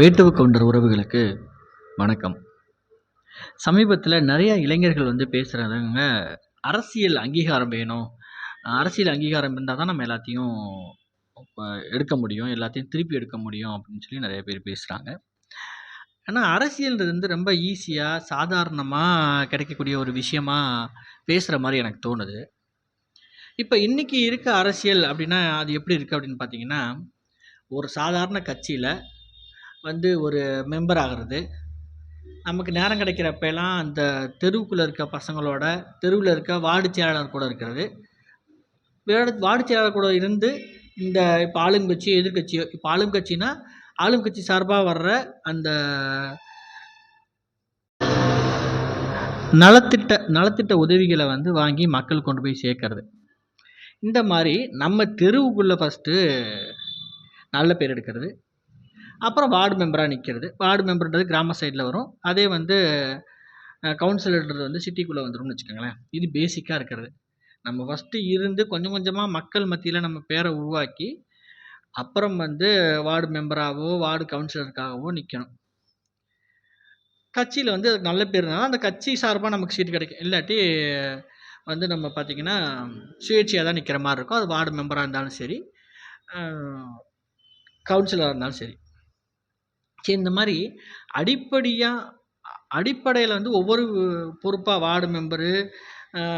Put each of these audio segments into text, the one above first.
வேட்டுவ counter உறவுகளுக்கு வணக்கம். சமீபத்தில் நிறையா இளைஞர்கள் வந்து பேசுகிறாங்க அரசியல் அங்கீகாரம் வேணும். அரசியல் அங்கீகாரம் இருந்தால் தான் நம்ம எல்லாத்தையும் இப்போ எடுக்க முடியும். எல்லாத்தையும் திருப்பி எடுக்க முடியும் அப்படின்னு சொல்லி நிறைய பேர் பேசுகிறாங்க ஆனால் அரசியல்ன்றது வந்து ரொம்ப ஈஸியாக சாதாரணமாக கிடைக்கக்கூடிய ஒரு விஷயமா பேசுகிற மாதிரி எனக்கு தோணுது. இப்போ இன்றைக்கி இருக்க அரசியல் அப்படின்னா அது எப்படி இருக்குது அப்படின்னு பார்த்தீங்கன்னா ஒரு சாதாரண கட்சியில் வந்து ஒரு மெம்பர் ஆகிறது. நமக்கு நேரம் கிடைக்கிறப்பெல்லாம் அந்த தெருவுக்குள்ளே இருக்க பசங்களோட தெருவில் இருக்க வார்டு செயலாளர் கூட இருக்கிறது. வேறு வார்டு செயலாளர் கூட இருந்து இந்த இப்போ ஆளுங்கட்சியோ எதிர்க்கட்சியோ இப்போ ஆளுங்கட்சினா ஆளுங்கட்சி சார்பாக வர்ற அந்த நலத்திட்ட நலத்திட்ட உதவிகளை வந்து வாங்கி மக்கள் கொண்டு போய் சேர்க்கறது. இந்த மாதிரி நம்ம தெருவுக்குள்ளே ஃபஸ்ட்டு நல்ல பேர் எடுக்கிறது. அப்புறம் வார்டு மெம்பராக நிற்கிறது வார்டு மெம்பர்ன்றது கிராம சைடில் வரும். அதே வந்து கவுன்சிலர்ன்றது வந்து சிட்டிக்குள்ளே வந்துரும்னு வச்சுக்கோங்களேன். இது பேசிக்காக இருக்கிறது. நம்ம ஃபஸ்ட்டு இருந்து கொஞ்சம் கொஞ்சமாக மக்கள் மத்தியில் நம்ம பேரை உருவாக்கி அப்புறம் வந்து வார்டு மெம்பராகவோ வார்டு கவுன்சிலருக்காகவோ நிற்கணும் கட்சியில் வந்து அதுக்கு நல்ல பேர் இருந்தாலும் அந்த கட்சி சார்பாக நமக்கு சீட் கிடைக்கும். இல்லாட்டி வந்து நம்ம பார்த்திங்கன்னா சுயேட்சையாக தான் நிற்கிற மாதிரி இருக்கும். அது வார்டு மெம்பராக இருந்தாலும் சரி கவுன்சிலராக இருந்தாலும் சரி. சரி இந்த மாதிரி அடிப்படையாக அடிப்படையில் வந்து ஒவ்வொரு பொறுப்பாக வார்டு மெம்பரு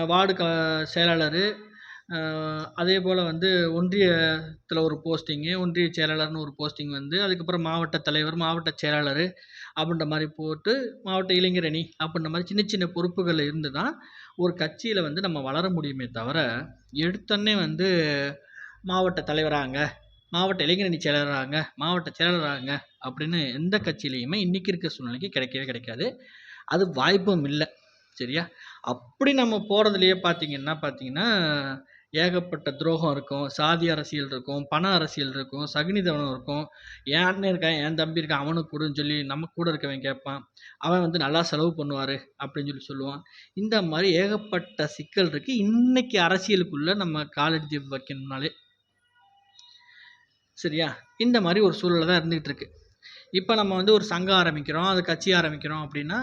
வார்டு க செயலாளர் அதே போல் வந்து ஒன்றியத்தில் ஒரு போஸ்டிங்கு ஒன்றிய செயலாளர்னு ஒரு போஸ்டிங் வந்து அதுக்கப்புறம் மாவட்ட தலைவர் மாவட்ட செயலாளர் அப்படின்ற மாதிரி போட்டு மாவட்ட இளைஞர் அணி அப்படின்ற மாதிரி சின்ன சின்ன பொறுப்புகள் இருந்து தான் ஒரு கட்சியில் வந்து நம்ம வளர முடியுமே தவிர எடுத்தோடனே வந்து மாவட்ட தலைவராங்க. மாவட்ட இளைஞரணி செயலராங்க மாவட்ட செயலராங்க அப்படின்னு எந்த கட்சியிலையுமே இன்றைக்கி இருக்க சூழ்நிலைக்கு கிடைக்கவே கிடைக்காது. அது வாய்ப்பும் இல்லை. சரியா? அப்படி நம்ம போகிறதுலையே பார்த்தீங்கன்னா பார்த்தீங்கன்னா ஏகப்பட்ட துரோகம் இருக்கும். சாதி அரசியல் இருக்கும் பண அரசியல் இருக்கும் சகுனிதவனம் இருக்கும். என் அண்ணன் இருக்கான் என் தம்பி இருக்கான் அவனுக்கு கூடன்னு சொல்லி நம்ம கூட இருக்கவன் கேட்பான். அவன் வந்து நல்லா செலவு பண்ணுவார் அப்படின்னு சொல்லி சொல்லுவான். இந்த மாதிரி ஏகப்பட்ட சிக்கல் இருக்குது இன்றைக்கி அரசியலுக்குள்ளே நம்ம காலெடுத்து வைக்கணும்னாலே சரியா? இந்த மாதிரி ஒரு சூழலில் தான் இருந்துகிட்டு இருக்கு இப்போ நம்ம வந்து ஒரு சங்கம் ஆரம்பிக்கிறோம் அது கட்சி ஆரம்பிக்கிறோம் அப்படின்னா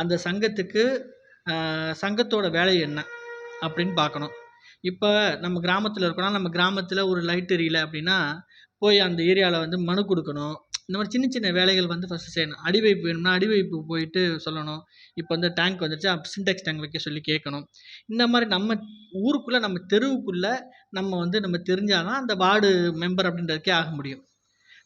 அந்த சங்கத்துக்கு சங்கத்தோட வேலை என்ன அப்படின்னு பார்க்கணும். இப்போ நம்ம கிராமத்தில் இருக்கோம்னா நம்ம கிராமத்தில் ஒரு லைட் எரியல அப்படின்னா போய் அந்த ஏரியாவில் வந்து மனு கொடுக்கணும். இந்த மாதிரி சின்ன சின்ன வேலைகள் வந்து ஃபஸ்ட்டு செய்யணும். அடிவைப்பு வேணும்னா அடிவைப்பு போயிட்டு சொல்லணும். இப்போ வந்து டேங்க் வந்துருச்சு அப்போ சின்டெக்ஸ் டேங்க் வைக்க சொல்லி கேட்கணும். இந்த மாதிரி நம்ம ஊருக்குள்ளே நம்ம தெருவுக்குள்ளே நம்ம வந்து நம்ம தெரிஞ்சால் தான் அந்த வார்டு மெம்பர் அப்படின்றதுக்கே ஆக முடியும்.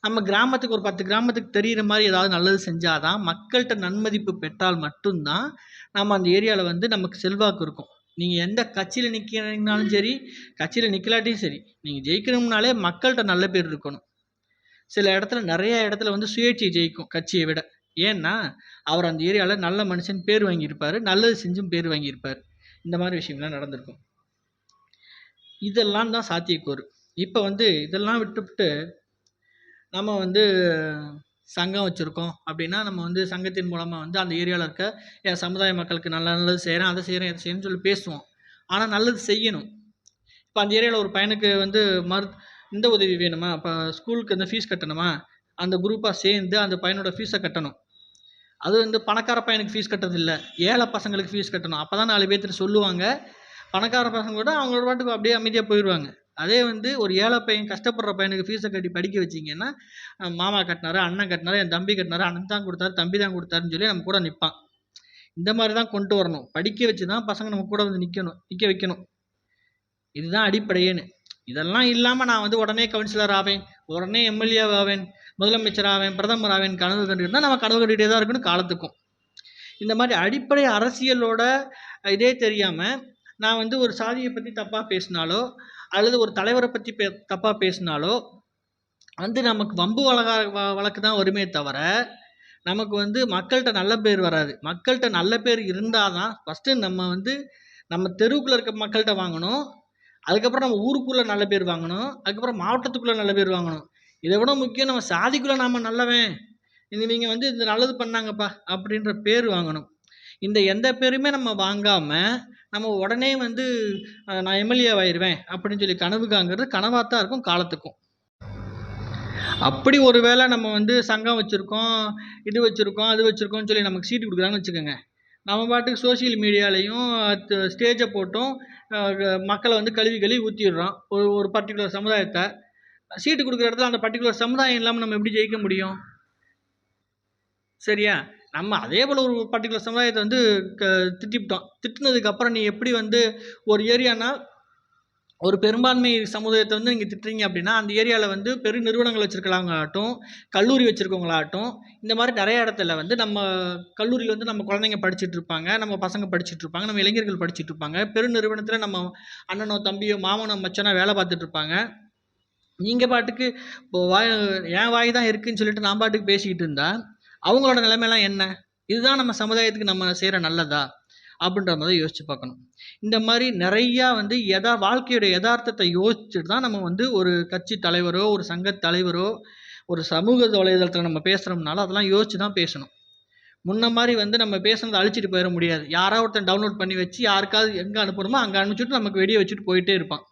நம்ம கிராமத்துக்கு ஒரு பத்து கிராமத்துக்கு தெரிகிற மாதிரி ஏதாவது நல்லது செஞ்சால் தான் மக்கள்கிட்ட நன்மதிப்பு பெற்றால் மட்டும்தான் நம்ம அந்த ஏரியாவில் வந்து நமக்கு செல்வாக்கு இருக்கும். நீங்கள் எந்த கட்சியில் நிற்கிறீங்கனாலும் சரி கட்சியில் நிற்கலாட்டியும் சரி நீங்கள் ஜெயிக்கணும்னாலே மக்கள்கிட்ட நல்ல பேர் இருக்கணும். சில இடத்துல நிறைய இடத்துல வந்து சுயேட்சை ஜெயிக்கும் கட்சியை விட. ஏன்னா அவர் அந்த ஏரியாவில் நல்ல மனுஷன் பேர் வாங்கியிருப்பார் நல்லது செஞ்சும் பேர் வாங்கியிருப்பார். இந்த மாதிரி விஷயங்கள்லாம் நடந்திருக்கும். இதெல்லாம் தான் சாத்தியக்கூறு. இப்போ வந்து இதெல்லாம் விட்டுவிட்டு நம்ம வந்து சங்கம் வச்சுருக்கோம் அப்படின்னா நம்ம வந்து சங்கத்தின் மூலமாக வந்து அந்த ஏரியாவில் இருக்க என் சமுதாய மக்களுக்கு நல்ல நல்லது செய்கிறேன் அதை செய்கிறேன் இதை செய்யணும்னு சொல்லி பேசுவோம். ஆனால் நல்லது செய்யணும். இப்போ அந்த ஏரியாவில் ஒரு பையனுக்கு வந்து மரு இந்த உதவி வேணுமா? இப்போ ஸ்கூலுக்கு இந்த ஃபீஸ் கட்டணுமா? அந்த குரூப்பாக சேர்ந்து அந்த பையனோட ஃபீஸை கட்டணும். அது வந்து பணக்கார பையனுக்கு ஃபீஸ் கட்டுறது இல்லை. ஏழை பசங்களுக்கு ஃபீஸ் கட்டணும். அப்போ தான் நாலு பேர்த்துட்டு சொல்லுவாங்க. பணக்கார பசங்க கூட அவங்களோட பாட்டுக்கு அப்படியே அமைதியாக போயிடுவாங்க. அதே வந்து ஒரு ஏழை பையன் கஷ்டப்படுற பையனுக்கு ஃபீஸை கட்டி படிக்க வச்சிங்கன்னா மாமா கட்டினாரு அண்ணன் கட்டினாரு என் தம்பி கட்டினாரு அண்ணன் தான் கொடுத்தாரு தம்பி தான் கொடுத்தாருன்னு சொல்லி நம்ம கூட நிற்பான் இந்த மாதிரி தான் கொண்டு வரணும். படிக்க வச்சு தான் பசங்க நம்ம கூட வந்து நிற்கணும் நிற்க வைக்கணும். இதுதான் அடிப்படையேன்னு. இதெல்லாம் இல்லாமல் நான் வந்து உடனே கவுன்சிலர் ஆவேன் உடனே எம்எல்ஏ ஆவேன் முதலமைச்சர் ஆவேன் பிரதமர் ஆவேன் கனவு கண்டுகிட்டு நம்ம கனவு கண்டுகிட்டே தான் இருக்கணும் காலத்துக்கும். இந்த மாதிரி அடிப்படை அரசியலோட இதே தெரியாமல் நான் வந்து ஒரு சாதியை பற்றி தப்பாக பேசினாலோ அல்லது ஒரு தலைவரை பற்றி பே தப்பாக பேசினாலோ வந்து நமக்கு வம்பு வழக்க வழக்கு தான் வருமே தவிர நமக்கு வந்து மக்கள்கிட்ட நல்ல பேர் வராது. மக்கள்கிட்ட நல்ல பேர் இருந்தால் தான் ஃபஸ்ட்டு நம்ம வந்து நம்ம தெருவுக்குள்ளே இருக்க மக்கள்கிட்ட வாங்கணும். அதுக்கப்புறம் நம்ம ஊருக்குள்ளே நல்ல பேர் வாங்கணும். அதுக்கப்புறம் மாவட்டத்துக்குள்ளே நல்ல பேர் வாங்கணும். இதை விட முக்கியம் நம்ம சாதிக்குள்ளே நாம் நல்லவன். இது நீங்கள் வந்து இந்த நல்லது பண்ணாங்கப்பா அப்படின்ற பேர் வாங்கணும். இந்த எந்த பேருமே நம்ம வாங்காமல் நம்ம உடனே வந்து நான் எம்எல்ஏ ஆயிடுவேன் அப்படின்னு சொல்லி கனவு காங்கிறது கனவாக தான் இருக்கும் காலத்துக்கும். அப்படி ஒரு வேளை நம்ம வந்து சங்கம் வச்சுருக்கோம் இது வச்சுருக்கோம் அது வச்சுருக்கோம்னு சொல்லி நமக்கு சீட்டு கொடுக்குறாங்கன்னு வச்சுக்கோங்க. நம்ம பாட்டுக்கு சோஷியல் மீடியாலையும் ஸ்டேஜை போட்டும் மக்களை வந்து கழுவி கழுவி ஊற்றிடுறோம் ஒரு ஒரு பர்டிகுலர் சமுதாயத்தை. சீட்டு கொடுக்குற இடத்துல அந்த பர்டிகுலர் சமுதாயம் இல்லாமல் நம்ம எப்படி ஜெயிக்க முடியும்? சரியா? நம்ம அதே போல் ஒரு பர்டிகுலர் சமுதாயத்தை வந்து க திட்டிவிட்டோம் திட்டினதுக்கப்புறம் நீ எப்படி வந்து ஒரு ஏரியானா ஒரு பெரும்பான்மை சமுதாயத்தை வந்து நீங்கள் திட்டுறீங்க அப்படின்னா அந்த ஏரியாவில் வந்து பெரு நிறுவனங்கள் வச்சுருக்கலாங்களாகட்டும் கல்லூரி வச்சுருக்கவங்களாகட்டும் இந்த மாதிரி நிறைய இடத்துல வந்து நம்ம கல்லூரியில் வந்து நம்ம குழந்தைங்க படிச்சுட்டு இருப்பாங்க நம்ம பசங்க படிச்சுட்டு இருப்பாங்க நம்ம இளைஞர்கள் படிச்சுட்டு இருப்பாங்க. பெரு நிறுவனத்தில் நம்ம அண்ணனோ தம்பியோ மாமனோ மச்சனோ வேலை பார்த்துட்டு இருப்பாங்க. நீங்கள் பாட்டுக்கு இப்போ வாய் என் வாய் தான் இருக்குன்னு சொல்லிட்டு நான் பாட்டுக்கு பேசிக்கிட்டு இருந்தா அவங்களோட நிலைமையெல்லாம் என்ன? இதுதான் நம்ம சமுதாயத்துக்கு நம்ம செய்கிற நல்லதா? அப்படின்ற மாதிரி யோசிச்சு பார்க்கணும். இந்த மாதிரி நிறையா வந்து எதா வாழ்க்கையோட யதார்த்தத்தை யோசிச்சுட்டு தான் நம்ம வந்து ஒரு கட்சி தலைவரோ ஒரு சங்க தலைவரோ ஒரு சமூக வலைதளத்தில் நம்ம பேசுகிறோம்னால அதெல்லாம் யோசிச்சு தான் பேசணும். முன்ன மாதிரி வந்து நம்ம பேசுனதை அழிச்சிட்டு போயிட முடியாது. யாராவது ஒருத்தன் டவுன்லோட் பண்ணி வச்சு யாருக்காவது எங்கே அனுப்புறமோ அங்கே அனுப்பிச்சுட்டு நமக்கு வெளியே வச்சுட்டு போயிட்டே இருப்பான்.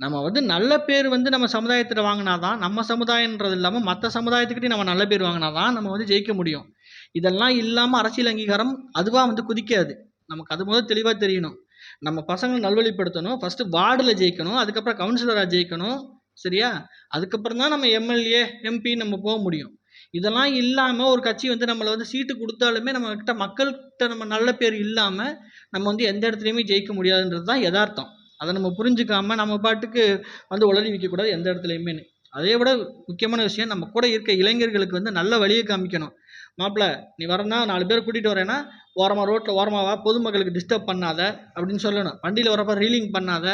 நம்ம வந்து நல்ல பேர் வந்து நம்ம சமுதாயத்தில் வாங்கினாதான் நம்ம சமுதாயன்றது இல்லாமல் மற்ற சமுதாயத்துக்கிட்டே நம்ம நல்ல பேர் வாங்கினா தான் நம்ம வந்து ஜெயிக்க முடியும். இதெல்லாம் இல்லாமல் அரசியல் அங்கீகாரம் அதுவாக வந்து குதிக்காது. நமக்கு அது முதல் தெளிவாக தெரியணும். நம்ம பசங்களை நல்வழிப்படுத்தணும். ஃபஸ்ட்டு வார்டில் ஜெயிக்கணும். அதுக்கப்புறம் கவுன்சிலராக ஜெயிக்கணும். சரியா? அதுக்கப்புறம் தான் நம்ம எம்எல்ஏ எம்பி நம்ம போக முடியும். இதெல்லாம் இல்லாமல் ஒரு கட்சி வந்து நம்மளை வந்து சீட்டு கொடுத்தாலுமே நம்மக்கிட்ட மக்கள்கிட்ட நம்ம நல்ல பேர் இல்லாமல் நம்ம வந்து எந்த இடத்துலையுமே ஜெயிக்க முடியாதுன்றது தான் யதார்த்தம். அதை நம்ம புரிஞ்சுக்காம நம்ம பாட்டுக்கு வந்து உளறி வைக்கக்கூடாது எந்த இடத்துலையுமே அதே விட முக்கியமான விஷயம் நம்ம கூட இருக்க இளைஞர்களுக்கு வந்து நல்ல வழியை காமிக்கணும். மாப்பிள்ள நீ வரனா நாலு பேர் கூட்டிகிட்டு வரேன்னா ஓரமாக ரோட்டில் ஓரமாக வா பொதுமக்களுக்கு டிஸ்டர்ப் பண்ணாத அப்படின்னு சொல்லணும். வண்டியில் வரப்போ ரீலிங் பண்ணாத.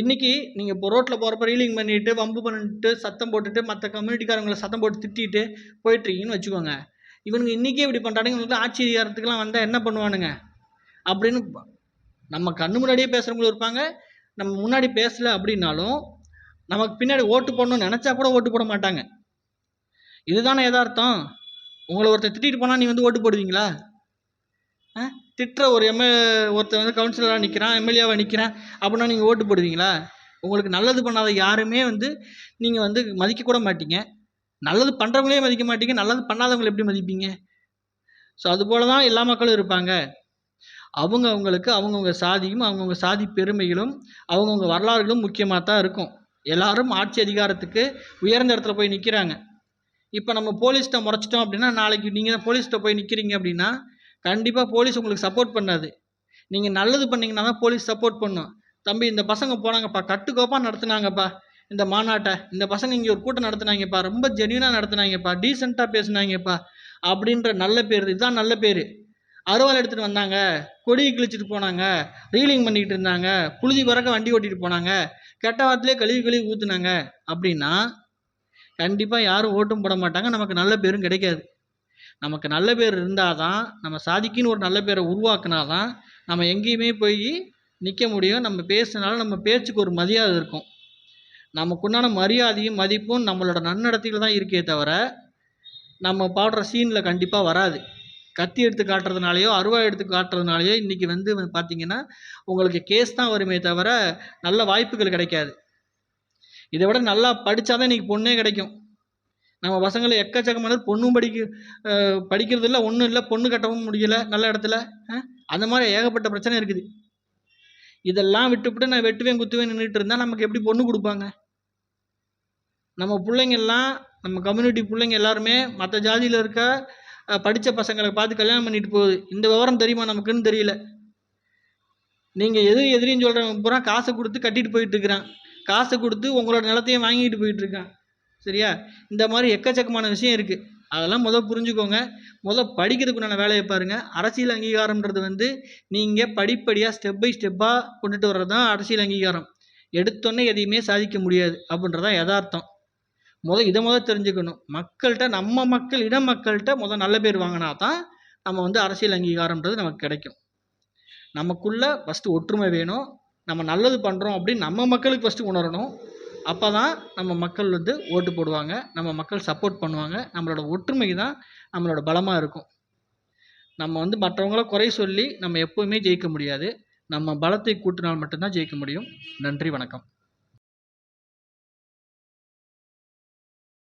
இன்றைக்கி நீங்கள் இப்போ ரோட்டில் போகிறப்ப ரீலிங் பண்ணிவிட்டு வம்பு பண்ணிட்டு சத்தம் போட்டுட்டு மற்ற கம்யூனிட்டிக்காரங்களை சத்தம் போட்டு திட்டிட்டு போயிட்டுருக்கீங்கன்னு வச்சுக்கோங்க. இவனுங்க இன்றைக்கே இப்படி பண்ணுறானுங்க இவங்களுக்கு ஆட்சி வந்தால் என்ன பண்ணுவானுங்க? அப்படின்னு நம்ம கண்ணு முன்னாடியே பேசுகிறவங்களும் இருப்பாங்க. நம்ம முன்னாடி பேசலை அப்படின்னாலும் நமக்கு பின்னாடி ஓட்டு போடணும்னு நினச்சா கூட ஓட்டு போட மாட்டாங்க. இதுதானே எதார்த்தம் உங்களை ஒருத்தர் திட்டிட்டு போனால் நீ வந்து ஓட்டு போடுவீங்களா? ஆ? திட்டுற ஒரு எம்எல் ஒருத்தர் வந்து கவுன்சிலராக நிற்கிறான் எம்எல்ஏவாக நிற்கிறேன் அப்படின்னா நீங்கள் ஓட்டு போடுவீங்களா? உங்களுக்கு நல்லது பண்ணாத யாருமே வந்து நீங்கள் வந்து மதிக்கக்கூட மாட்டீங்க. நல்லது பண்ணுறவங்களே மதிக்க மாட்டீங்க. நல்லது பண்ணாதவங்களை எப்படி மதிப்பீங்க? ஸோ அதுபோல தான் எல்லா மக்களும் இருப்பாங்க. அவங்க அவங்களுக்கு அவங்கவுங்க சாதியும் அவங்கவுங்க சாதி பெருமைகளும் அவங்கவுங்க வரலாறுகளும் முக்கியமாக தான் இருக்கும். எல்லாரும் ஆட்சி அதிகாரத்துக்கு உயர்ந்த இடத்துல போய் நிற்கிறாங்க இப்போ நம்ம போலீஸ்கிட்ட முறைச்சிட்டோம் அப்படின்னா நாளைக்கு நீங்கள் போலீஸ்கிட்ட போய் நிற்கிறீங்க அப்படின்னா கண்டிப்பாக போலீஸ் உங்களுக்கு சப்போர்ட் பண்ணாது. நீங்கள் நல்லது பண்ணீங்கன்னா தான் போலீஸ் சப்போர்ட் பண்ணும். தம்பி இந்த பசங்க போனாங்கப்பா கட்டுக்கோப்பாக நடத்துனாங்கப்பா. இந்த மாநாட்டை இந்த பசங்க இங்கே ஒரு கூட்டம் நடத்துனாங்கப்பா. ரொம்ப ஜென்யூனாக நடத்துனாங்கப்பா. டீசெண்டாக பேசுனாங்கப்பா. அப்படின்ற நல்ல பேர் இதுதான் நல்ல பேர். அருவாள் எடுத்துகிட்டு வந்தாங்க. கொடியை கிழிச்சிட்டு போனாங்க. ரீலிங் பண்ணிக்கிட்டு இருந்தாங்க. புழுதி பறக்க வண்டி ஓட்டிகிட்டு போனாங்க. கெட்ட வாரத்துலேயே கழுவி கழுவி ஊற்றுனாங்க அப்படின்னா கண்டிப்பாக யாரும் ஓட்டும் போட மாட்டாங்க. நமக்கு நல்ல பேரும் கிடைக்காது. நமக்கு நல்ல பேர் இருந்தால் தான் நம்ம சாதிக்குன்னு ஒரு நல்ல பேரை உருவாக்குனா தான் நம்ம எங்கேயுமே போய் நிற்க முடியும். நம்ம பேசுனாலும் நம்ம பேச்சுக்கு ஒரு மரியாதை இருக்கும். நமக்குண்டான மரியாதையும் மதிப்பும் நம்மளோட நன்னடத்தையில் தான் இருக்கே தவிர நம்ம பாடுற சீனில் கண்டிப்பாக வராது. கத்தி எடுத்து காட்டுறதுனாலையோ அருவா எடுத்து காட்டுறதுனாலையோ இன்றைக்கி வந்து பார்த்தீங்கன்னா உங்களுக்கு கேஸ் தான் வருமே தவிர நல்ல வாய்ப்புகள் கிடைக்காது. இதை விட நல்லா படித்தா தான் இன்றைக்கி பொண்ணே கிடைக்கும். நம்ம பசங்களை எக்கச்சக்கமான பொண்ணும் படிக்க படிக்கிறது இல்லை ஒன்றும் இல்லை பொண்ணு கட்டவும் முடியல நல்ல இடத்துல அந்த மாதிரி ஏகப்பட்ட பிரச்சனை இருக்குது. இதெல்லாம் விட்டுவிட்டு நான் வெட்டுவேன் குத்துவேன் நின்றுட்டு இருந்தால் நமக்கு எப்படி பொண்ணு கொடுப்பாங்க? நம்ம பிள்ளைங்கள்லாம் நம்ம கம்யூனிட்டி பிள்ளைங்க எல்லாருமே மற்ற ஜாதியில் இருக்க படித்த பசங்களை பார்த்து கல்யாணம் பண்ணிட்டு போகுது. இந்த விவரம் தெரியுமா நமக்குன்னு தெரியல. நீங்கள் எதிரி எதிரின்னு சொல்கிறவங்க பூரா காசை கொடுத்து கட்டிட்டு போயிட்டு இருக்கிறான். காசை கொடுத்து உங்களோட நிலத்தையும் வாங்கிட்டு போயிட்டு இருக்கான் சரியா? இந்த மாதிரி எக்கச்சக்கமான விஷயம் இருக்குது அதெல்லாம் முதல் புரிஞ்சுக்கோங்க. முதல் படிக்கிறதுக்குண்டான வேலையை பாருங்கள் அரசியல் அங்கீகாரம்ன்றது வந்து நீங்கள் படிப்படியாக ஸ்டெப் பை ஸ்டெப்பாக கொண்டுட்டு வர்றது தான் அரசியல் அங்கீகாரம். எடுத்தோன்னே எதையுமே சாதிக்க முடியாது அப்படின்றதான் யதார்த்தம். முதல் இதை முதல் தெரிஞ்சுக்கணும். மக்கள்கிட்ட நம்ம மக்கள் இடம் மக்கள்கிட்ட முதல் நல்ல பேர் வாங்கினா தான் நம்ம வந்து அரசியல் அங்கீகாரம்ன்றது நமக்கு கிடைக்கும். நமக்குள்ளே ஃபஸ்ட்டு ஒற்றுமை வேணும். நம்ம நல்லது பண்ணுறோம் அப்படின்னு நம்ம மக்களுக்கு ஃபஸ்ட்டு உணரணும். அப்போ தான் நம்ம மக்கள் வந்து ஓட்டு போடுவாங்க. நம்ம மக்கள் சப்போர்ட் பண்ணுவாங்க. நம்மளோட ஒற்றுமை தான் நம்மளோட பலமாக இருக்கும். நம்ம வந்து மற்றவங்கள குறை சொல்லி நம்ம எப்போவுமே ஜெயிக்க முடியாது. நம்ம பலத்தை கூட்டினால் மட்டும்தான் ஜெயிக்க முடியும். நன்றி வணக்கம்.